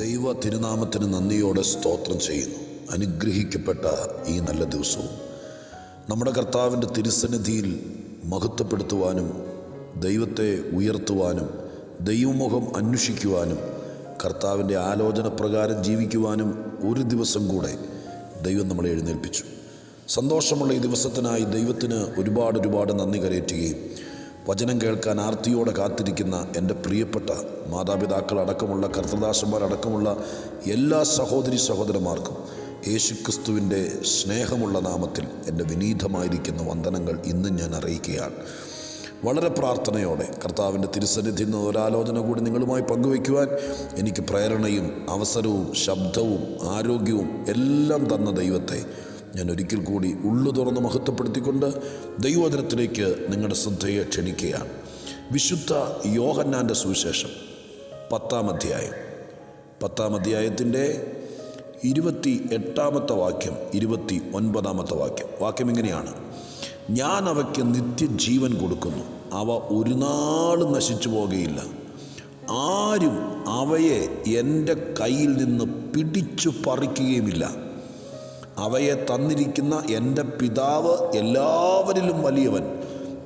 ദൈവ തിരുനാമത്തിന് നന്ദിയോടെ സ്തോത്രം ചെയ്യുന്നു. അനുഗ്രഹിക്കപ്പെട്ട ഈ നല്ല ദിവസവും നമ്മുടെ കർത്താവിന്റെ തിരുസന്നിധിയിൽ മഹത്വപ്പെടുത്തുവാനും ദൈവത്തെ ഉയർത്തുവാനും ദൈവമുഖം അന്വേഷിക്കുവാനും കർത്താവിന്റെ ആലോചന പ്രകാരം ജീവിക്കുവാനും ഒരു ദിവസം കൂടെ ദൈവം നമ്മളെ എഴുന്നേൽപ്പിച്ചു. സന്തോഷമുള്ള ഈ ദിവസത്തിനായി ദൈവത്തിന് ഒരുപാട് ഒരുപാട് നന്ദി കരയറ്റുകയും വചനം കേൾക്കാൻ ആർത്തിയോടെ കാത്തിരിക്കുന്ന എന്റെ പ്രിയപ്പെട്ട മാതാപിതാക്കൾ അടക്കമുള്ള കർത്തദാസന്മാരടക്കമുള്ള എല്ലാ സഹോദരി സഹോദരന്മാർക്കും യേശുക്രിസ്തുവിന്റെ സ്നേഹമുള്ള നാമത്തിൽ എന്റെ വിനീതമായിരിക്കുന്ന വന്ദനങ്ങൾ ഇന്ന് ഞാൻ അറിയിക്കുകയാണ്. വളരെ പ്രാർത്ഥനയോടെ കർത്താവിന്റെ തിരുസന്നിധിയിൽ നിന്ന് ഒരാലോചന കൂടി നിങ്ങളുമായി പങ്കുവയ്ക്കുവാൻ എനിക്ക് പ്രേരണയും അവസരവും ശബ്ദവും ആരോഗ്യവും എല്ലാം തന്ന ദൈവത്തെ ഞാൻ ഒരിക്കൽ കൂടി ഉള്ളു തുറന്ന് മഹത്വപ്പെടുത്തിക്കൊണ്ട് ദൈവോദനത്തിലേക്ക് നിങ്ങളുടെ ശ്രദ്ധയെ ക്ഷണിക്കുകയാണ്. വിശുദ്ധ യോഹന്നാന്റെ സുവിശേഷം പത്താം അധ്യായം. പത്താം അധ്യായത്തിന്റെ ഇരുപത്തി എട്ടാമത്തെ വാക്യം ഇരുപത്തി ഒൻപതാമത്തെ വാക്യം. വാക്യം ഇങ്ങനെയാണ്. ഞാൻ അവയ്ക്ക് നിത്യജീവൻ കൊടുക്കുന്നു. അവ ഒരു നാളും നശിച്ചു പോകുകയില്ല ആരും അവയെ എന്റെ കയ്യിൽ നിന്ന് പിടിച്ചു പറിക്കുകയുമില്ല. അവയെ തന്നിരിക്കുന്ന എന്റെ പിതാവ് എല്ലാവരിലും വലിയവൻ.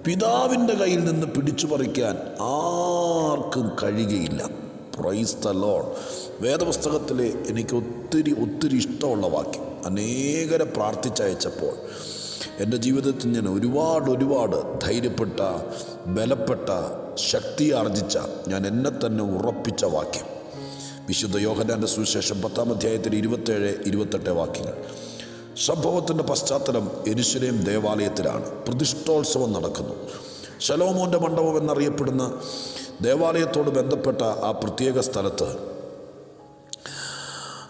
പിതാവിന്റെ കയ്യിൽ നിന്ന് പിടിച്ചു പറിക്കാൻ ആർക്കും കഴിയുകയില്ല. പ്രൈസ് ദ ലോൺ വേദപുസ്തകത്തിലെ എനിക്ക് ഒത്തിരി ഒത്തിരി ഇഷ്ടമുള്ള വാക്യം. അനേകരെ പ്രാർത്ഥിച്ചയച്ചപ്പോൾ എന്റെ ജീവിതത്തിൽ ഞാൻ ഒരുപാട് ഒരുപാട് ധൈര്യപ്പെട്ട ബലപ്പെട്ട ശക്തി ആർജിച്ച ഞാൻ എന്നെ തന്നെ ഉറപ്പിച്ച വാക്യം. വിശുദ്ധ യോഹനാന്റെ സുവിശേഷം പത്താം അധ്യായത്തിൽ ഇരുപത്തേഴ് ഇരുപത്തെട്ട് വാക്യങ്ങൾ. സംഭവത്തിന്റെ പശ്ചാത്തലം എരുശലേം ദേവാലയത്തിലാണ്. പ്രതിഷ്ഠോത്സവം നടക്കുന്നു. ശലോമോന്റെ മണ്ഡപം എന്നറിയപ്പെടുന്ന ദേവാലയത്തോട് ബന്ധപ്പെട്ട ആ പ്രത്യേക സ്ഥലത്ത്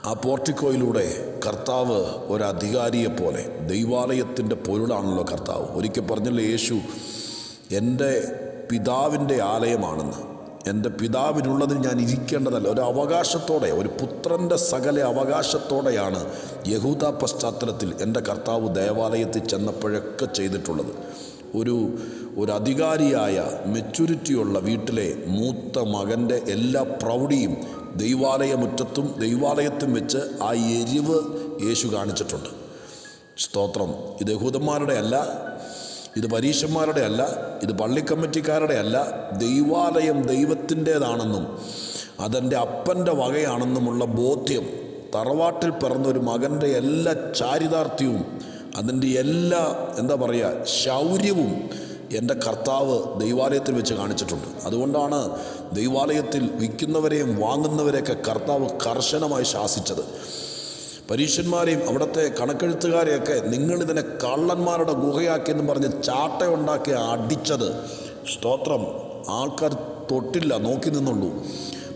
ആ പോർട്ടിക്കോയിലൂടെ കർത്താവ് ഒരധികാരിയെ പോലെ ദൈവാലയത്തിന്റെ പൊരുളാണല്ലോ കർത്താവ്. ഒരിക്കൽ പറഞ്ഞല്ലോ യേശു എന്റെ പിതാവിന്റെ ആലയമാണെന്ന്. എന്റെ പിതാവിനുള്ളതിൽ ഞാൻ ഇരിക്കേണ്ടതല്ല. ഒരു അവകാശത്തോടെ ഒരു പുത്രന്റെ സകല അവകാശത്തോടെയാണ് യഹൂദ പശ്ചാത്തലത്തിൽ എന്റെ കർത്താവ് ദേവാലയത്തിൽ ചെന്നപ്പോഴൊക്കെ ചെയ്തിട്ടുള്ളത്. ഒരു ഒരു അധികാരിയായ മെച്യൂരിറ്റിയുള്ള വീട്ടിലെ മൂത്ത മകന്റെ എല്ലാ പ്രൗഢിയും ദൈവാലയമുറ്റത്തും ദൈവാലയത്തും വെച്ച് ആ എരിവ് യേശു കാണിച്ചിട്ടുണ്ട്. സ്തോത്രം. ഇത് യഹൂദന്മാരുടെ അല്ല ഇത് പരീശന്മാരുടെ അല്ല ഇത് പള്ളിക്കമ്മിറ്റിക്കാരുടെ അല്ല ദൈവാലയം ദൈവത്തിന്റേതാണെന്നും അതെന്റെ അപ്പന്റെ വകയാണെന്നുമുള്ള ബോധ്യം തറവാട്ടിൽ പിറന്നൊരു മകന്റെ എല്ലാ ചാരിതാർത്ഥ്യവും അതിന്റെ എല്ലാ എന്താ പറയുക ശൗര്യവും എന്റെ കർത്താവ് ദൈവാലയത്തിൽ വെച്ച് കാണിച്ചിട്ടുണ്ട്. അതുകൊണ്ടാണ് ദൈവാലയത്തിൽ വിൽക്കുന്നവരെയും വാങ്ങുന്നവരെയൊക്കെ കർത്താവ് കർശനമായി ശാസിച്ചത്. പരീക്ഷന്മാരെയും അവിടുത്തെ കണക്കെഴുത്തുകാരെയൊക്കെ നിങ്ങളിതിനെ കള്ളന്മാരുടെ ഗുഹയാക്കിയെന്ന് പറഞ്ഞ് ചാട്ടയുണ്ടാക്കി അടിച്ചത്. സ്തോത്രം. ആൾക്കാർ തൊട്ടില്ല നോക്കി നിന്നുള്ളൂ.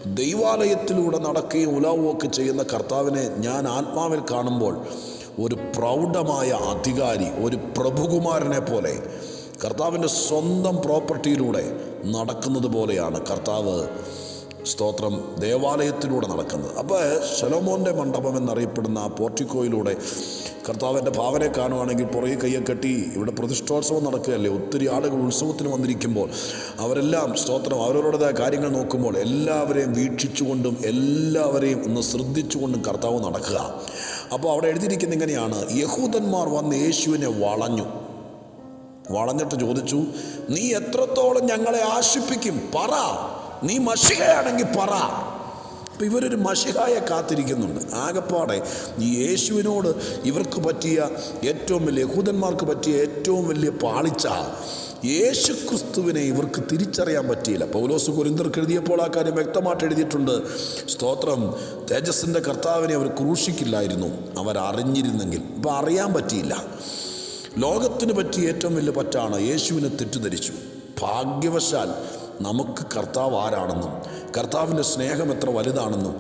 ദൈവാലയത്തിലൂടെ നടക്കുകയും ഉലാവുമൊക്കെ ചെയ്യുന്ന കർത്താവിനെ ഞാൻ ആത്മാവിൽ കാണുമ്പോൾ ഒരു പ്രൗഢമായ അധികാരി ഒരു പ്രഭുകുമാരനെ പോലെ കർത്താവിന്റെ സ്വന്തം പ്രോപ്പർട്ടിയിലൂടെ നടക്കുന്നത് പോലെയാണ്. കർത്താവ് സ്തോത്രം ദേവാലയത്തിലൂടെ നടക്കുന്നത്. അപ്പോൾ ശലോമോന്റെ മണ്ഡപം എന്നറിയപ്പെടുന്ന ആ പോർട്ടിക്കോയിലൂടെ കർത്താവിന്റെ ഭാവനെ കാണുവാണെങ്കിൽ പുറകെ കയ്യെ കെട്ടി ഇവിടെ പ്രതിഷ്ഠോത്സവം നടക്കുകയല്ലേ? ഒത്തിരി ആളുകൾ ഉത്സവത്തിന് വന്നിരിക്കുമ്പോൾ അവരെല്ലാം സ്തോത്രം അവരവരുടേതായ കാര്യങ്ങൾ നോക്കുമ്പോൾ എല്ലാവരെയും വീക്ഷിച്ചുകൊണ്ടും എല്ലാവരെയും ഒന്ന് ശ്രദ്ധിച്ചുകൊണ്ടും കർത്താവ് നടക്കുക. അപ്പോൾ അവിടെ എഴുതിയിരിക്കുന്ന ഇങ്ങനെയാണ് യഹൂദന്മാർ വന്ന് യേശുവിനെ വളഞ്ഞു. വളഞ്ഞിട്ട് ചോദിച്ചു നീ എത്രത്തോളം ഞങ്ങളെ ആശിപ്പിക്കും പറ. നീ മഷികയാണെങ്കിൽ പറ. അപ്പം ഇവരൊരു മഷികായെ കാത്തിരിക്കുന്നുണ്ട്. ആകപ്പാടെ ഈ യേശുവിനോട് ഇവർക്ക് പറ്റിയ ഏറ്റവും വലിയ യഹൂദന്മാർക്ക് പറ്റിയ ഏറ്റവും വലിയ പാളിച്ച യേശു ക്രിസ്തുവിനെ ഇവർക്ക് തിരിച്ചറിയാൻ പറ്റിയില്ല. പൗലോസ് കുരിന്തർക്ക് എഴുതിയപ്പോൾ ആ കാര്യം വ്യക്തമായിട്ട് എഴുതിയിട്ടുണ്ട്. സ്തോത്രം തേജസ്സിന്റെ കർത്താവിനെ അവർ ക്രൂശിക്കില്ലായിരുന്നു. അവരറിഞ്ഞിരുന്നെങ്കിൽ. ഇപ്പം അറിയാൻ പറ്റിയില്ല. ലോകത്തിന് പറ്റിയ ഏറ്റവും വലിയ പറ്റാണ് യേശുവിനെ തെറ്റിദ്ധരിച്ചു. ഭാഗ്യവശാൽ നമുക്ക് കർത്താവ് ആരാണെന്നും കർത്താവിന്റെ സ്നേഹം എത്ര വലുതാണെന്നും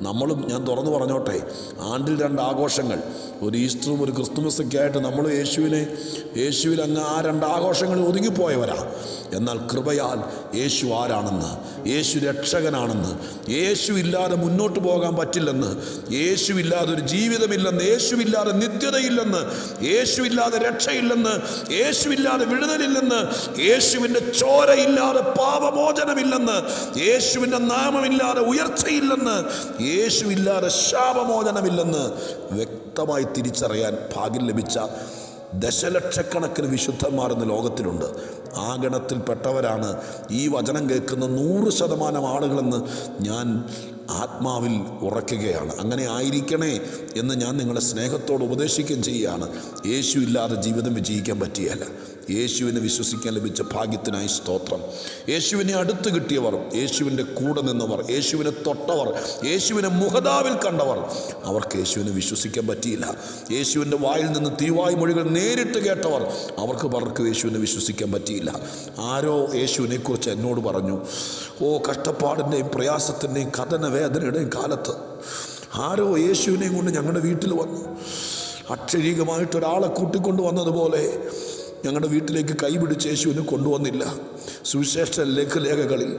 നമ്മളും ഞാൻ തുറന്നു പറഞ്ഞോട്ടെ ആണ്ടിൽ രണ്ട് ആഘോഷങ്ങൾ ഒരു ഈസ്റ്ററും ഒരു ക്രിസ്തുമസൊക്കെ ആയിട്ട് നമ്മൾ യേശുവിനെ യേശുവിൽ അങ്ങ് ആ രണ്ട് ആഘോഷങ്ങൾ ഒതുങ്ങിപ്പോയവരാ. എന്നാൽ കൃപയാൽ യേശു ആരാണെന്ന് യേശു രക്ഷകനാണെന്ന് യേശു ഇല്ലാതെ മുന്നോട്ട് പോകാൻ പറ്റില്ലെന്ന് യേശു ഇല്ലാതെ ഒരു ജീവിതമില്ലെന്ന് യേശു ഇല്ലാതെ നിത്യതയില്ലെന്ന് യേശു ഇല്ലാതെ രക്ഷയില്ലെന്ന് യേശു ഇല്ലാതെ വിടുതലില്ലെന്ന് യേശുവിന്റെ ചോരയില്ലാതെ പാപമോചനമില്ലെന്ന് യേശുവിന്റെ നാമമില്ലാതെ ഉയർച്ചയില്ലെന്ന് യേശു ഇല്ലാതെ ശാപമോചനമില്ലെന്ന് വ്യക്തമായി തിരിച്ചറിയാൻ ഭാഗ്യം ലഭിച്ച ദശലക്ഷക്കണക്കിന് വിശുദ്ധന്മാർ ഇന്ന് ലോകത്തിലുണ്ട്. ആ ഗണത്തിൽപ്പെട്ടവരാണ് ഈ വചനം കേൾക്കുന്ന നൂറ് ശതമാനം ആളുകളെന്ന് ഞാൻ ആത്മാവിൽ ഉറക്കുകയാണ് അങ്ങനെ ആയിരിക്കണേ എന്ന് ഞാൻ നിങ്ങളെ സ്നേഹത്തോട് ഉപദേശിക്കുകയും ചെയ്യുകയാണ്. യേശു ഇല്ലാതെ ജീവിതം വിജയിക്കാൻ പറ്റിയല്ല. യേശുവിനെ വിശ്വസിക്കാൻ ലഭിച്ച ഭാഗ്യത്തിനായി സ്തോത്രം. യേശുവിനെ അടുത്ത് കിട്ടിയവർ യേശുവിന്റെ കൂടെ നിന്നവർ യേശുവിനെ തൊട്ടവർ യേശുവിനെ മുഖതാവിൽ കണ്ടവർ അവർക്ക് യേശുവിനെ വിശ്വസിക്കാൻ പറ്റിയില്ല. യേശുവിന്റെ വായിൽ നിന്ന് തീവായ് മൊഴികൾ നേരിട്ട് കേട്ടവർ അവർക്ക് പലർക്കും യേശുവിനെ വിശ്വസിക്കാൻ പറ്റിയില്ല. ആരോ യേശുവിനെക്കുറിച്ച് എന്നോട് പറഞ്ഞു ഓ കഷ്ടപ്പാടിന്റെയും പ്രയാസത്തിന്റെയും കഥന വേദനയുടെയും കാലത്ത് ആരോ യേശുവിനെയും കൊണ്ട് ഞങ്ങളുടെ വീട്ടിൽ വന്നു. അക്ഷരീകമായിട്ട് ഒരാളെ കൂട്ടിക്കൊണ്ട് വന്നതുപോലെ ഞങ്ങളുടെ വീട്ടിലേക്ക് കൈപിടിച്ച് യേശുവിനെ കൊണ്ടുവന്നില്ല. സുവിശേഷ ലേഖലേഖകളിൽ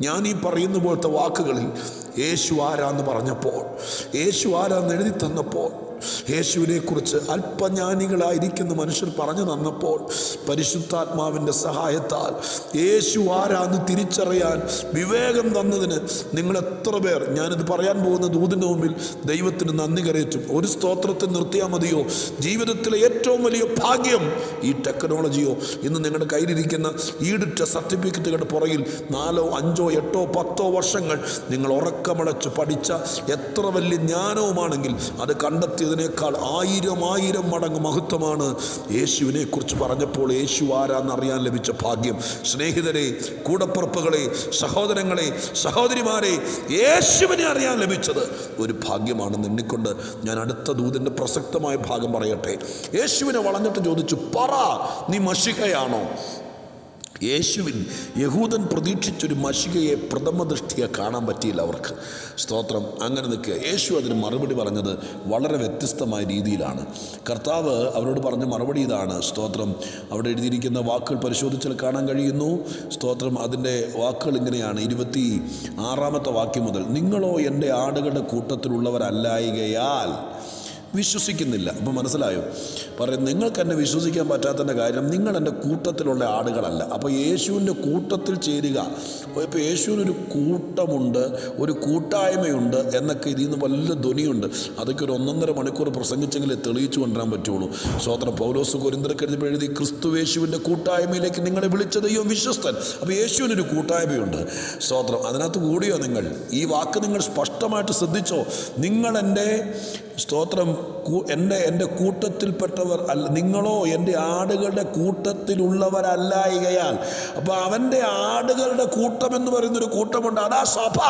ഞാൻ ഈ പറയുന്ന പോലത്തെ വാക്കുകളിൽ യേശു ആരാന്ന് പറഞ്ഞപ്പോൾ യേശു ആരാന്ന് എഴുതി തന്നപ്പോൾ യേശുവിനെക്കുറിച്ച് അല്പജ്ഞാനികളായിരിക്കുന്ന മനുഷ്യർ പറഞ്ഞു തന്നപ്പോൾ പരിശുദ്ധാത്മാവിന്റെ സഹായത്താൽ യേശു ആരാന്ന് തിരിച്ചറിയാൻ വിവേകം തന്നതിന് നിങ്ങൾ എത്ര പേർ ഞാനിത് പറയാൻ പോകുന്ന ദൂതിന്റെ മുമ്പിൽ ദൈവത്തിന് നന്ദി കരയറ്റും. ഒരു സ്തോത്രത്തിൽ നിർത്തിയാൽ മതിയോ? ജീവിതത്തിലെ ഏറ്റവും വലിയ ഭാഗ്യം ഈ ടെക്നോളജിയോ. ഇന്ന് നിങ്ങളുടെ കയ്യിലിരിക്കുന്ന ഈടുറ്റ സർട്ടിഫിക്കറ്റുകളുടെ പുറകിൽ നാലോ അഞ്ചോ എട്ടോ പത്തോ വർഷങ്ങൾ നിങ്ങൾ ഉറക്കമടച്ച് പഠിച്ച എത്ര വലിയ ജ്ഞാനവുമാണെങ്കിൽ അത് കണ്ടെത്തിയതിനേക്കാൾ ആയിരം ആയിരം മടങ്ങ് മഹത്വമാണ് യേശുവിനെ കുറിച്ച് പറഞ്ഞപ്പോൾ യേശു ആരാന്ന് അറിയാൻ ലഭിച്ച ഭാഗ്യം. സ്നേഹിതരെ കൂടപ്പുറപ്പുകളെ സഹോദരങ്ങളെ സഹോദരിമാരെ യേശുവിനെ അറിയാൻ ലഭിച്ചത് ഒരു ഭാഗ്യമാണെന്ന് എണ്ണിക്കൊണ്ട് ഞാൻ അടുത്ത ദൂതിന്റെ പ്രസക്തമായ ഭാഗം പറയട്ടെ. യേശുവിനെ വളഞ്ഞിട്ട് ചോദിച്ചു പറ നീ മഷികയാണോ യേശുവിൻ യഹൂദൻ പ്രതീക്ഷിച്ചൊരു മഷികയെ പ്രഥമ ദൃഷ്ടിയെ കാണാൻ പറ്റിയില്ല അവർക്ക്. സ്തോത്രം. അങ്ങനെ നിൽക്കുക. യേശു അതിന് മറുപടി പറഞ്ഞത് വളരെ വ്യത്യസ്തമായ രീതിയിലാണ്. കർത്താവ് അവരോട് പറഞ്ഞ മറുപടി ഇതാണ്. സ്തോത്രം. അവിടെ എഴുതിയിരിക്കുന്ന വാക്കുകൾ പരിശോധിച്ചാൽ കാണാൻ കഴിയുന്നു. സ്തോത്രം. അതിന്റെ വാക്കുകൾ ഇങ്ങനെയാണ്. ഇരുപത്തി ആറാമത്തെ വാക്യം മുതൽ നിങ്ങളോ എന്റെ ആടുകളുടെ കൂട്ടത്തിലുള്ളവരല്ലായികയാൽ വിശ്വസിക്കുന്നില്ല. അപ്പോൾ മനസ്സിലായോ? പറയും നിങ്ങൾക്ക് എന്നെ വിശ്വസിക്കാൻ പറ്റാത്തതിന്റെ കാര്യം നിങ്ങൾ എന്റെ കൂട്ടത്തിലുള്ള ആടുകളല്ല. അപ്പോൾ യേശുവിന്റെ കൂട്ടത്തിൽ ചേരുക. ഇപ്പോൾ യേശുവിനൊരു കൂട്ടമുണ്ട് ഒരു കൂട്ടായ്മയുണ്ട് എന്നൊക്കെ ഇതിൽ നിന്ന് വലിയ ധ്വനിയുണ്ട്. അതൊക്കെ ഒരു ഒന്നൊന്നര മണിക്കൂർ പ്രസംഗിച്ചെങ്കിലേ തെളിയിച്ചു കൊണ്ടുവരാൻ പറ്റുള്ളൂ. സ്വോത്രം പൗലോസ് എഴുതിയപ്പോൾ എഴുതി ക്രിസ്തു യേശുവിന്റെ കൂട്ടായ്മയിലേക്ക് നിങ്ങളെ വിളിച്ച ദൈവം വിശ്വസ്തൻ. അപ്പോൾ യേശുവിനൊരു കൂട്ടായ്മയുണ്ട്. സ്തോത്രം. അതിനകത്ത് കൂടിയോ നിങ്ങൾ? ഈ വാക്ക് നിങ്ങൾ സ്പഷ്ടമായിട്ട് ശ്രദ്ധിച്ചോ? നിങ്ങൾ എന്റെ സ്തോത്രം എന്റെ എന്റെ കൂട്ടത്തിൽപ്പെട്ടവർ അല്ല നിങ്ങളോ എന്റെ ആടുകളുടെ കൂട്ടത്തിലുള്ളവരല്ലായികയാൽ അപ്പോൾ അവന്റെ ആടുകളുടെ കൂട്ടം എന്ന് പറയുന്നൊരു കൂട്ടമുണ്ട്. അതാ സഭ.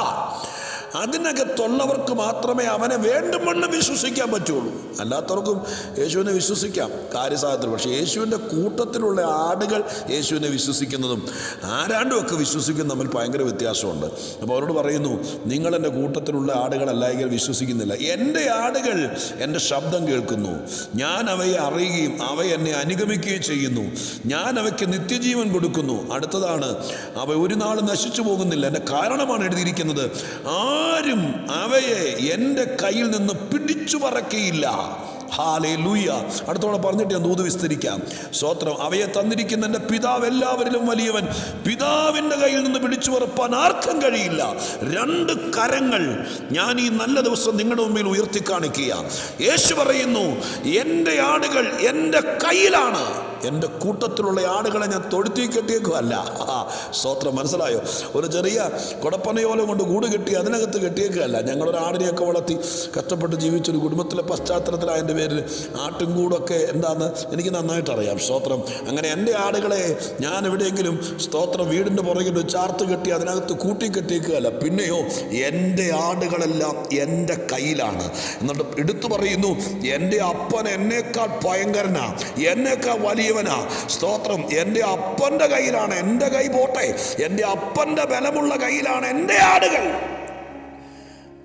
അതിനകത്തുള്ളവർക്ക് മാത്രമേ അവനെ വേണ്ടും വണ്ണം വിശ്വസിക്കാൻ പറ്റുള്ളൂ. അല്ലാത്തവർക്കും യേശുവിനെ വിശ്വസിക്കാം. കാര്യസാധ്യത പക്ഷേ യേശുവിന്റെ കൂട്ടത്തിലുള്ള ആടുകൾ യേശുവിനെ വിശ്വസിക്കുന്നതും ആരാണ്ടും ഒക്കെ വിശ്വസിക്കുന്ന തമ്മിൽ ഭയങ്കര വ്യത്യാസമുണ്ട്. അപ്പോൾ അവരോട് പറയുന്നു നിങ്ങൾ എന്റെ കൂട്ടത്തിലുള്ള ആടുകളല്ലായെങ്കിൽ വിശ്വസിക്കുന്നില്ല. എന്റെ ആടുകൾ എന്റെ ശബ്ദം കേൾക്കുന്നു. ഞാൻ അവയെ അറിയുകയും അവ എന്നെ അനുഗമിക്കുകയും ചെയ്യുന്നു. ഞാൻ അവയ്ക്ക് നിത്യജീവൻ കൊടുക്കുന്നു. അടുത്തതാണ് അവ ഒരു നാൾ നശിച്ചു പോകുന്നില്ല. എന്റെ കാരണമാണ് എഴുതിയിരിക്കുന്നത്. ആരും അവയെ എന്റെ കയ്യിൽ നിന്ന് പിടിച്ചു പറക്കയില്ല ഹാലേ ലൂയ അടുത്തോടെ പറഞ്ഞിട്ട് ഞാൻ ദൂത് വിസ്തരിക്കാം. സ്വത്രം അവയെ തന്നിരിക്കുന്ന എന്റെ പിതാവ് എല്ലാവരിലും വലിയവൻ. പിതാവിന്റെ കയ്യിൽ നിന്ന് പിടിച്ചു പറപ്പാൻ ആർക്കും കഴിയില്ല. രണ്ട് കരങ്ങൾ ഞാൻ ഈ നല്ല ദിവസം നിങ്ങളുടെ മുമ്പിൽ ഉയർത്തി കാണിക്കുക. യേശു പറയുന്നു എന്റെ ആടുകൾ എന്റെ കയ്യിലാണ്. എന്റെ കൂട്ടത്തിലുള്ള ആടുകളെ ഞാൻ തൊഴുത്തി കെട്ടിയേക്കുമല്ല സ്തോത്രം മനസ്സിലായോ? ഒരു ചെറിയ കുടപ്പനയോലം കൊണ്ട് കൂട് കെട്ടി അതിനകത്ത് കെട്ടിയേക്കുകയല്ല ഞങ്ങളൊരു ആടിനെയൊക്കെ വളർത്തി കഷ്ടപ്പെട്ട് ജീവിച്ചൊരു കുടുംബത്തിലെ പശ്ചാത്തലത്തിലായതിന്റെ പേരിൽ ആട്ടും കൂടൊക്കെ എന്താണെന്ന് എനിക്ക് നന്നായിട്ട് അറിയാം സ്തോത്രം അങ്ങനെ എന്റെ ആടുകളെ ഞാൻ എവിടെയെങ്കിലും സ്തോത്രം വീടിന്റെ പുറകിൽ ചാർത്ത് കെട്ടി അതിനകത്ത് കൂട്ടി കെട്ടിയേക്കുകയല്ല പിന്നെയോ എന്റെ ആടുകളെല്ലാം എന്റെ കയ്യിലാണ്. എന്നിട്ട് എടുത്തു പറയുന്നു എന്റെ അപ്പൻ എന്നേക്കാൾ ഭയങ്കരനാ. എന്നേക്കാൾ വലിയവനാ സ്തോത്രം. എന്റെ അപ്പന്റെ കയ്യിലാണ് എന്റെ കൈ പോട്ടെ. എന്റെ അപ്പന്റെ ബലമുള്ള കയ്യിലാണ് എന്റെ ആടുകൾ.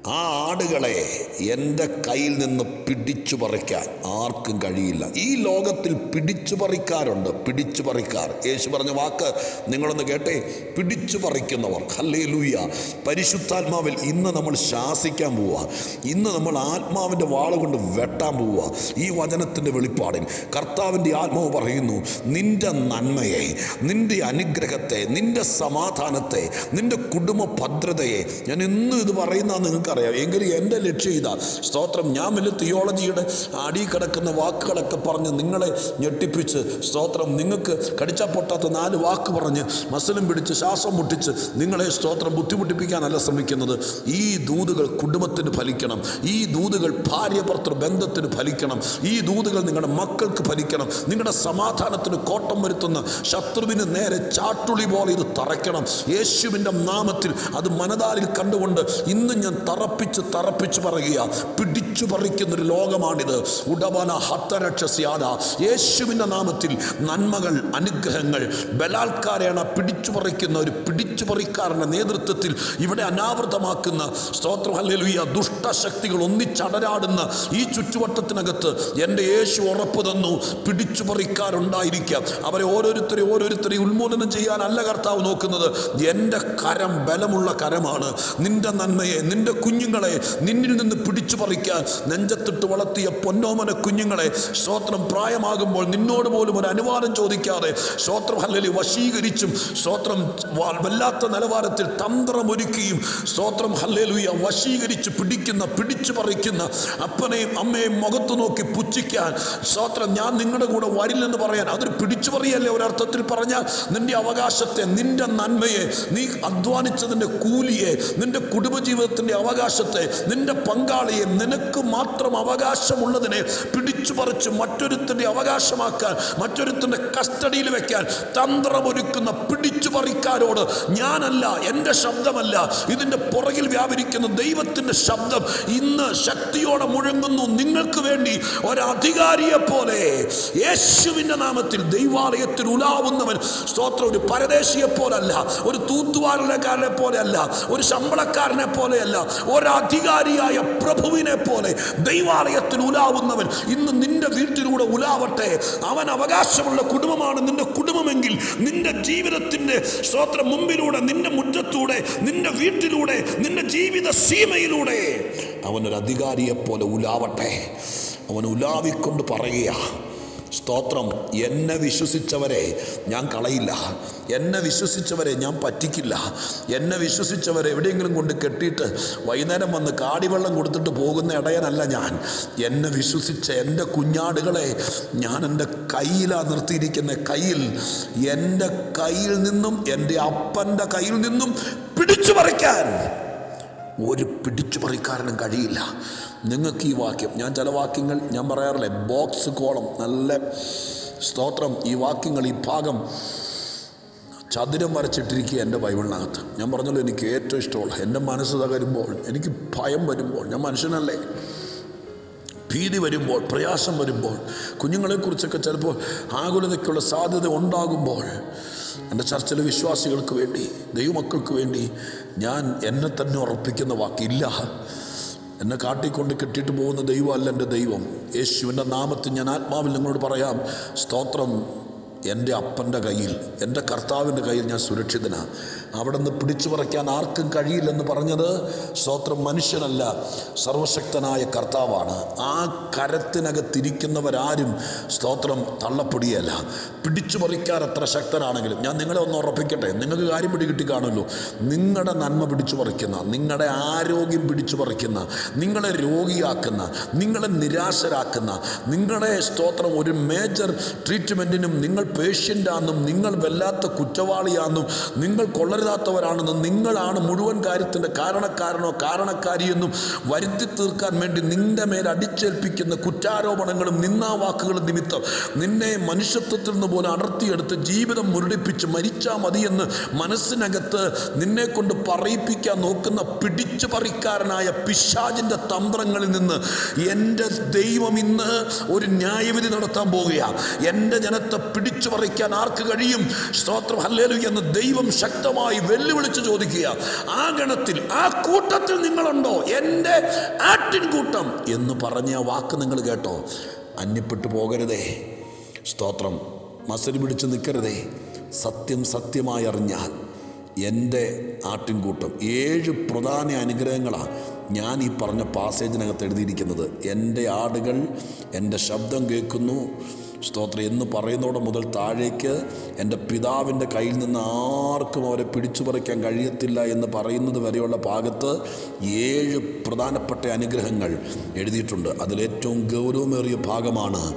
ആ ആടുകളെ എന്റെ കയ്യിൽ നിന്ന് പിടിച്ചു പറിക്കാൻ ആർക്കും കഴിയില്ല. ഈ ലോകത്തിൽ പിടിച്ചു പറിക്കാറുണ്ട് പിടിച്ചു പറിക്കാർ. യേശു പറഞ്ഞ വാക്ക് നിങ്ങളൊന്ന് കേട്ടേ? പിടിച്ചു പറിക്കുന്നവർ. ഹല്ലേ ലൂയ പരിശുദ്ധാത്മാവിൽ ഇന്ന് നമ്മൾ ശാസിക്കാൻ പോവുക. ഇന്ന് നമ്മൾ ആത്മാവിന്റെ വാള കൊണ്ട് വെട്ടാൻ പോവുക. ഈ വചനത്തിന്റെ വെളിപ്പാടിൽ കർത്താവിന്റെ ആത്മാവ് പറയുന്നു നിന്റെ നന്മയെ നിന്റെ അനുഗ്രഹത്തെ നിന്റെ സമാധാനത്തെ നിന്റെ കുടുംബ ഭദ്രതയെ ഞാൻ ഇന്നും ഇത് പറയുന്ന നിങ്ങൾക്ക് നിങ്ങൾക്കറിയാം എങ്കിലും എന്റെ ലക്ഷ്യം ഇതാ. സ്തോത്രം. ഞാൻ വലിയ തിയോളജിയുടെ അടി കിടക്കുന്ന വാക്കുകളൊക്കെ പറഞ്ഞ് നിങ്ങളെ ഞെട്ടിപ്പിച്ച് സ്തോത്രം നിങ്ങൾക്ക് കടിച്ചാൽ പൊട്ടാത്ത നാല് വാക്ക് പറഞ്ഞ് മസലും പിടിച്ച് ശ്വാസം മുട്ടിച്ച് നിങ്ങളെ സ്തോത്രം ബുദ്ധിമുട്ടിപ്പിക്കാനല്ല ശ്രമിക്കുന്നത്. ഈ ദൂതുകൾ കുടുംബത്തിന് ഫലിക്കണം. ഈ ദൂതുകൾ ഭാര്യ ഭർത്തൃ ബന്ധത്തിന് ഫലിക്കണം. ഈ ദൂതുകൾ നിങ്ങളുടെ മക്കൾക്ക് ഫലിക്കണം. നിങ്ങളുടെ സമാധാനത്തിന് കോട്ടം വരുത്തുന്ന ശത്രുവിന് നേരെ ചാട്ടുളി പോലെ ഇത് തറയ്ക്കണം. യേശുവിന്റെ നാമത്തിൽ അത് മനതാലിൽ കണ്ടുകൊണ്ട് ഇന്ന് ഞാൻ തറപ്പിച്ച് തറപ്പിച്ച് പറയുക പിടിച്ചു പറിക്കുന്നൊരു ലോകമാണിത്. ഉടവന ഹത്തരക്ഷസ്യാദ യേശുവിന്റെ നാമത്തിൽ നന്മകൾ അനുഗ്രഹങ്ങൾ ബലാത്കാരേണ പിടിച്ചു പറിക്കുന്ന ഒരു പിടിച്ചു പറിക്കാരന്റെ നേതൃത്വത്തിൽ ഇവിടെ അനാവൃതമാക്കുന്ന സ്തോത്രം ഹല്ലേലൂയ ദുഷ്ടശക്തികൾ ഒന്നിച്ചടരാടുന്ന ഈ ചുറ്റുവട്ടത്തിനകത്ത് എന്റെ യേശു ഉറപ്പ് തന്നു പിടിച്ചു പറിക്കാറുണ്ടായിരിക്കാം അവരെ ഓരോരുത്തരെയും ഓരോരുത്തരെയും ഉന്മൂലനം ചെയ്യാനല്ല കർത്താവ് നോക്കുന്നത്. എന്റെ കരം ബലമുള്ള കരമാണ്. നിന്റെ നന്മയെ നിന്റെ കുഞ്ഞുങ്ങളെ നിന്നിൽ നിന്ന് പിടിച്ചു പറിക്കാൻ നെഞ്ചത്തിട്ട് വളർത്തിയ പൊന്നോമന കുഞ്ഞുങ്ങളെ സ്വോത്രം പ്രായമാകുമ്പോൾ നിന്നോട് പോലും ഒരു അനുവാദം ചോദിക്കാതെ സ്വോത്രം ഹല്ലലി വശീകരിച്ചും സ്വോത്രം വല്ലാത്ത നിലവാരത്തിൽ തന്ത്രമൊരുക്കിയും സ്വോത്രം ഹല്ലേലൂയ വശീകരിച്ച് പിടിക്കുന്ന പിടിച്ചു പറിക്കുന്ന അപ്പനെയും അമ്മയെയും മുഖത്ത് നോക്കി പുച്ഛിക്കാൻ സ്വോത്രം ഞാൻ നിങ്ങളുടെ കൂടെ വരില്ലെന്ന് പറയാൻ അതൊരു പിടിച്ചു പറയല്ലേ ഒരർത്ഥത്തിൽ പറഞ്ഞാൽ നിന്റെ അവകാശത്തെ നിന്റെ നന്മയെ നീ അധ്വാനിച്ചതിന്റെ കൂലിയെ നിന്റെ കുടുംബജീവിതത്തിന്റെ അവകാശത്തെ നിന്റെ പങ്കാളിയെ നിനക്ക് മാത്രം അവകാശമുള്ളതിനെ പിടിച്ചു പറിച്ച് മറ്റൊരുത്തിന്റെ അവകാശമാക്കാൻ മറ്റൊരുത്തിന്റെ കസ്റ്റഡിയിൽ വെക്കാൻ തന്ത്രമൊരുക്കുന്ന പറിക്കാരോട് ഞാനല്ല എന്റെ ശബ്ദമല്ല. ഇതിന്റെ പുറകിൽ വ്യാപരിക്കുന്ന ദൈവത്തിന്റെ ശബ്ദം ഇന്ന് ശക്തിയോടെ മുഴങ്ങുന്നു നിങ്ങൾക്ക് വേണ്ടി. ഒരധികാരിയെ പോലെ യേശുവിന്റെ നാമത്തിൽ ദൈവാലയത്തിൽ ഉലാവുന്നവൻ. സ്തോത്രം ഒരു പരദേശിയെ പോലല്ല ഒരു തൂത്തുവാരക്കാരനെ പോലെയല്ല ഒരു ശമ്പളക്കാരനെ പോലെയല്ല ഒരധികാരിയായ പ്രഭുവിനെ പോലെ ദൈവാലയത്തിൽ ഉലാവുന്നവൻ ഇന്ന് നിന്റെ വീട്ടിലൂടെ ഉലാവട്ടെ. അവൻ അവകാശമുള്ള കുടുംബമാണ് നിന്റെ കുടുംബമെങ്കിൽ നിന്റെ ജീവിതത്തിന്റെ സ്തോത്രം മുമ്പിലൂടെ നിന്റെ മുറ്റത്തൂടെ നിന്റെ വീട്ടിലൂടെ നിന്റെ ജീവിത സീമയിലൂടെ അവനൊരു അധികാരിയെപ്പോലെ ഉലാവട്ടെ. അവൻ ഉലാവിക്കൊണ്ട് പറയുക സ്തോത്രം. എന്നെ വിശ്വസിച്ചവരെ ഞാൻ കളയില്ല. എന്നെ വിശ്വസിച്ചവരെ ഞാൻ പറ്റിക്കില്ല. എന്നെ വിശ്വസിച്ചവരെ എവിടെയെങ്കിലും കൊണ്ട് കെട്ടിയിട്ട് വൈകുന്നേരം വന്ന് കാടിവെള്ളം കൊടുത്തിട്ട് പോകുന്ന ഇടയനല്ല ഞാൻ. എന്നെ വിശ്വസിച്ച എന്റെ കുഞ്ഞാടുകളെ ഞാൻ എന്റെ കയ്യിലാണ് നിർത്തിയിരിക്കുന്ന കയ്യിൽ എന്റെ കയ്യിൽ നിന്നും എന്റെ അപ്പന്റെ കയ്യിൽ നിന്നും പിടിച്ചു പറിക്കാൻ ഒരു പിടിച്ചു പറിക്കാരനും കഴിയില്ല. നിങ്ങൾക്ക് ഈ വാക്യം ഞാൻ ചില വാക്യങ്ങൾ ഞാൻ പറയാറില്ലേ ബോക്സ് കോളം നല്ല സ്തോത്രം ഈ വാക്യങ്ങൾ ഈ ഭാഗം ചതുരം വരച്ചിട്ടിരിക്കുക എന്റെ ബൈബിളിനകത്ത്. ഞാൻ പറഞ്ഞല്ലോ എനിക്ക് ഏറ്റവും ഇഷ്ടമുള്ള എന്റെ മനസ്സ് തകരുമ്പോൾ എനിക്ക് ഭയം വരുമ്പോൾ ഞാൻ മനുഷ്യനല്ലേ? ഭീതി വരുമ്പോൾ പ്രയാസം വരുമ്പോൾ കുഞ്ഞുങ്ങളെക്കുറിച്ചൊക്കെ ചിലപ്പോൾ ആകുലതയ്ക്കുള്ള സാധ്യത ഉണ്ടാകുമ്പോൾ എന്റെ ചർച്ചിലെ വിശ്വാസികൾക്ക് വേണ്ടി ദൈവമക്കൾക്ക് വേണ്ടി ഞാൻ എന്നെ തന്നെ ഉറപ്പിക്കുന്ന വാക്കില്ല എന്നെ കാട്ടിക്കൊണ്ട് കെട്ടിയിട്ട് പോകുന്ന ദൈവമല്ല എന്റെ ദൈവം. യേശുവിന്റെ നാമത്തിൽ ഞാൻ ആത്മാവിൽ നിങ്ങളോട് പറയാം സ്തോത്രം എന്റെ അപ്പന്റെ കയ്യിൽ എന്റെ കർത്താവിന്റെ കയ്യിൽ ഞാൻ സുരക്ഷിതനാണ് അവിടെ നിന്ന് പിടിച്ചു പറിക്കാൻ ആർക്കും കഴിയില്ലെന്ന് പറഞ്ഞത് സ്തോത്രം മനുഷ്യനല്ല സർവശക്തനായ കർത്താവാണ്. ആ കരത്തിനകത്തിരിക്കുന്നവരാരും സ്തോത്രം തള്ളപ്പെടുകയല്ല. പിടിച്ചു പറിക്കാൻ എത്ര ശക്തനാണെങ്കിലും ഞാൻ നിങ്ങളെ ഒന്ന് ഉറപ്പിക്കട്ടെ നിങ്ങൾക്ക് കാര്യം പിടികിട്ടി കാണുമല്ലോ. നിങ്ങളുടെ നന്മ പിടിച്ചു പറിക്കുന്ന നിങ്ങളുടെ ആരോഗ്യം പിടിച്ചു പറിക്കുന്ന നിങ്ങളെ രോഗിയാക്കുന്ന നിങ്ങളെ നിരാശരാക്കുന്ന നിങ്ങളുടെ സ്തോത്രം ഒരു മേജർ ട്രീറ്റ്മെന്റിനും നിങ്ങൾ പേഷ്യന്റാന്നും നിങ്ങൾ വല്ലാത്ത കുറ്റവാളിയാന്നും നിങ്ങൾ കൊള്ളരുതാത്തവരാണെന്നും നിങ്ങളാണ് മുഴുവൻ കാര്യത്തിന്റെ കാരണക്കാരനോ കാരണക്കാരിയെന്നും വരുത്തി തീർക്കാൻ വേണ്ടി നിന്റെ മേൽ അടിച്ചേൽപ്പിക്കുന്ന കുറ്റാരോപണങ്ങളും നിന്നാവാക്കുകളും നിമിത്തം നിന്നെ മനുഷ്യത്വത്തിൽ നിന്ന് പോലെ അടർത്തിയെടുത്ത് ജീവിതം മുരടിപ്പിച്ച് മരിച്ചാൽ മതിയെന്ന് മനസ്സിനകത്ത് നിന്നെ കൊണ്ട് പറയിപ്പിക്കാൻ നോക്കുന്ന പിടിച്ചു പറിക്കാരനായ പിശാജിന്റെ തന്ത്രങ്ങളിൽ നിന്ന് എന്റെ ദൈവം ഇന്ന് ഒരു ന്യായവിധി നടത്താൻ പോവുകയാണ് എന്റെ ജനത്തെ പിടിച്ചു പറിക്കാൻ ആർക്ക് കഴിയും? സ്തോത്രം. ഹല്ലേലു എന്ന് ദൈവം ശക്തമായി വെല്ലുവിളിച്ച് ചോദിക്കുക ആ ഗണത്തിൽ ആ കൂട്ടത്തിൽ നിങ്ങളുണ്ടോ? എന്റെ ആട്ടിൻകൂട്ടം എന്ന് പറഞ്ഞ വാക്ക് നിങ്ങൾ കേട്ടോ. അന്യപ്പെട്ടു പോകരുതേ. സ്തോത്രം. മസരി പിടിച്ച് നിൽക്കരുതേ. സത്യം സത്യമായി അറിഞ്ഞാൽ എന്റെ ആട്ടിൻകൂട്ടം ഏഴ് പ്രധാന അനുഗ്രഹങ്ങളാണ് ഞാൻ ഈ പറഞ്ഞ പാസേജിനകത്ത് എഴുതിയിരിക്കുന്നത്. എന്റെ ആടുകൾ എന്റെ ശബ്ദം കേൾക്കുന്നു. സ്തോത്രം. എന്ന് പറയുന്നതോടെ മുതൽ താഴേക്ക് എന്റെ പിതാവിന്റെ കയ്യിൽ നിന്ന് ആർക്കും അവരെ പിടിച്ചു പറിക്കാൻ കഴിയത്തില്ല എന്ന് പറയുന്നത് വരെയുള്ള ഭാഗത്ത് ഏഴ് പ്രധാനപ്പെട്ട അനുഗ്രഹങ്ങൾ എഴുതിയിട്ടുണ്ട്. അതിലേറ്റവും ഗൗരവമേറിയ ഭാഗമാണ്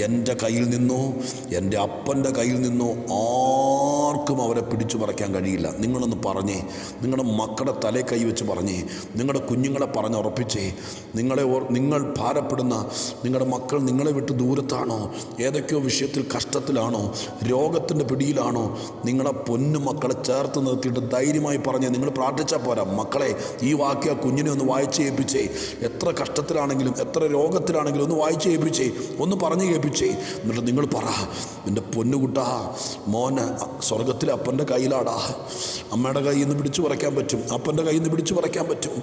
എന്റെ കയ്യിൽ നിന്നോ എന്റെ അപ്പന്റെ കയ്യിൽ നിന്നോ ആർക്കും അവരെ പിടിച്ചു പറിക്കാൻ കഴിയില്ല. നിങ്ങളൊന്ന് പറഞ്ഞേ നിങ്ങളുടെ മക്കളുടെ തലേ കൈവച്ച് പറഞ്ഞേ നിങ്ങളുടെ കുഞ്ഞുങ്ങളെ പറഞ്ഞ് ഉറപ്പിച്ചേ നിങ്ങളെ നിങ്ങൾ ഭാരപ്പെടുന്ന നിങ്ങളുടെ മക്കൾ നിങ്ങളെ വിട്ട് ദൂരത്താണോ ഏതൊക്കെയോ വിഷയത്തിൽ കഷ്ടത്തിലാണോ രോഗത്തിന്റെ പിടിയിലാണോ നിങ്ങളെ പൊന്നു മക്കളെ ചേർത്ത് നിർത്തിയിട്ട് ധൈര്യമായി പറഞ്ഞേ നിങ്ങൾ പ്രാർത്ഥിച്ചാൽ പോരാ. മക്കളെ ഈ വാക്യ കുഞ്ഞിനെ ഒന്ന് വായിച്ച് ഏൽപ്പിച്ചേ. എത്ര കഷ്ടത്തിലാണെങ്കിലും എത്ര രോഗത്തിലാണെങ്കിലും ഒന്ന് വായിച്ച് ഏൽപ്പിച്ചേ. ഒന്ന് പറഞ്ഞു കേൾപ്പിച്ചേ എന്നിട്ട് നിങ്ങൾ പറ എന്റെ പൊന്നുകുട്ടാ മോന് സ്വർഗത്തിലെ അപ്പന്റെ കയ്യിലാടാ. അമ്മയുടെ കയ്യിൽ നിന്ന് പിടിച്ചു പറയ്ക്കാൻ പറ്റും. അപ്പന്റെ കയ്യിൽ നിന്ന് പിടിച്ചു പറയ്ക്കാൻ പറ്റും.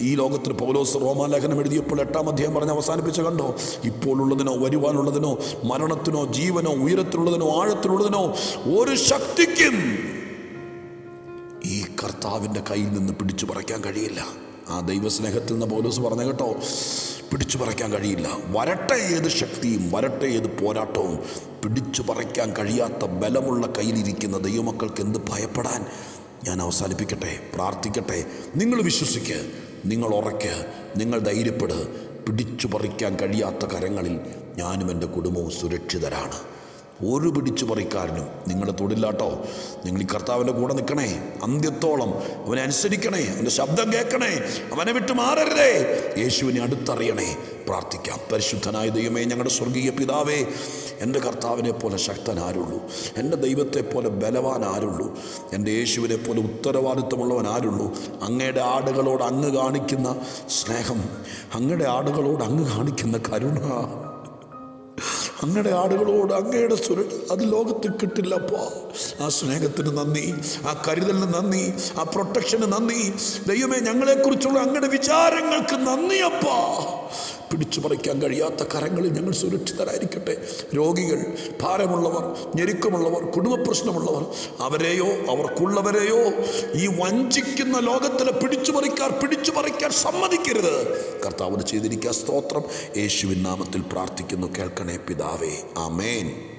ഈ ലോകത്തിൽ പൗലോസ് റോമാലേഖനം എഴുതിയപ്പോൾ എട്ടാം അധ്യായം പറഞ്ഞ് അവസാനിപ്പിച്ച കണ്ടോ? ഇപ്പോഴുള്ളതിനോ വരുവാനുള്ളതിനോ മരണത്തിനോ ജീവനോ ഉയരത്തിലുള്ളതിനോ ആഴത്തിലുള്ളതിനോ ഒരു ശക്തിക്കും ഈ കർത്താവിന്റെ കയ്യിൽ നിന്ന് പിടിച്ചു പറയ്ക്കാൻ കഴിയില്ല. ആ ദൈവസ്നേഹത്തിൽ നിന്ന് പൗലോസ് പറഞ്ഞ കേട്ടോ പിടിച്ചു പറിക്കാൻ കഴിയില്ല. വരട്ടെ ഏത് ശക്തിയും വരട്ടെ ഏത് പോരാട്ടവും പിടിച്ചു പറിക്കാൻ കഴിയാത്ത ബലമുള്ള കയ്യിലിരിക്കുന്ന ദൈവമക്കൾക്ക് എന്ത് ഭയപ്പെടാൻ? ഞാൻ അവസാനിപ്പിക്കട്ടെ പ്രാർത്ഥിക്കട്ടെ. നിങ്ങൾ വിശ്വസിക്ക് നിങ്ങൾ ഉറയ്ക്ക് നിങ്ങൾ ധൈര്യപ്പെട്. പിടിച്ചു പറിക്കാൻ കഴിയാത്ത കരങ്ങളിൽ ഞാനും എന്റെ കുടുംബവും സുരക്ഷിതരാണ്. ഒരു പിടിച്ചു പറിക്കാരനും നിങ്ങളുടെ തൊടില്ലാട്ടോ. നിങ്ങൾ ഈ കർത്താവിന്റെ കൂടെ നിൽക്കണേ. അന്ത്യത്തോളം അവനെ അനുസരിക്കണേ. അവന്റെ ശബ്ദം കേൾക്കണേ. അവനെ വിട്ട് മാറരുതേ. യേശുവിനെ അടുത്തറിയണേ. പ്രാർത്ഥിക്കാം. പരിശുദ്ധനായ ദൈവമേ ഞങ്ങളുടെ സ്വർഗീയ പിതാവേ എന്റെ കർത്താവിനെ പോലെ ശക്തൻ ആരുള്ളൂ. എന്റെ ദൈവത്തെ പോലെ ബലവാൻ ആരുള്ളൂ. എന്റെ യേശുവിനെ പോലെ ഉത്തരവാദിത്വമുള്ളവൻ ആരുള്ളൂ. അങ്ങയുടെ ആടുകളോട് അങ്ങ് കാണിക്കുന്ന സ്നേഹം അങ്ങയുടെ ആടുകളോട് അങ്ങ് കാണിക്കുന്ന കരുണ. അങ്ങയുടെ ആടുകളോട് അങ്ങയുടെ സുരക്ഷ അത് ലോകത്തിൽ കിട്ടില്ലപ്പോ ആ സ്നേഹത്തിന് നന്ദി ആ കരുതലിന് നന്ദി ആ പ്രൊട്ടക്ഷന് നന്ദി. ദൈവമേ ഞങ്ങളെക്കുറിച്ചുള്ള അങ്ങയുടെ വിചാരങ്ങൾക്ക് നന്ദിയപ്പാ പിടിച്ചു പറിക്കാൻ കഴിയാത്ത കരങ്ങളിൽ ഞങ്ങൾ സുരക്ഷിതരായിരിക്കട്ടെ. രോഗികൾ ഭാരമുള്ളവർ ഞെരുക്കമുള്ളവർ കുടുംബ പ്രശ്നമുള്ളവർ അവരെയോ അവർക്കുള്ളവരെയോ ഈ വഞ്ചിക്കുന്ന ലോകത്തിലെ പിടിച്ചു പറിക്കാർ പിടിച്ചു പറിക്കാൻ സമ്മതിക്കരുത്. കർത്താവിന് ചെയ്തിരിക്കുക. സ്തോത്രം. യേശുവിൻ നാമത്തിൽ പ്രാർത്ഥിക്കുന്നു. കേൾക്കണേ പിതാവേ. ആമേൻ.